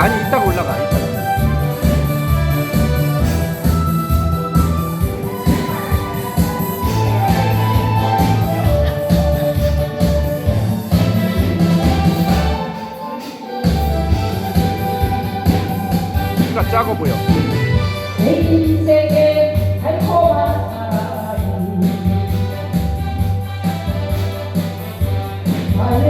아니 이따가 올라가. 이따가. 키가 작아 보여. 나의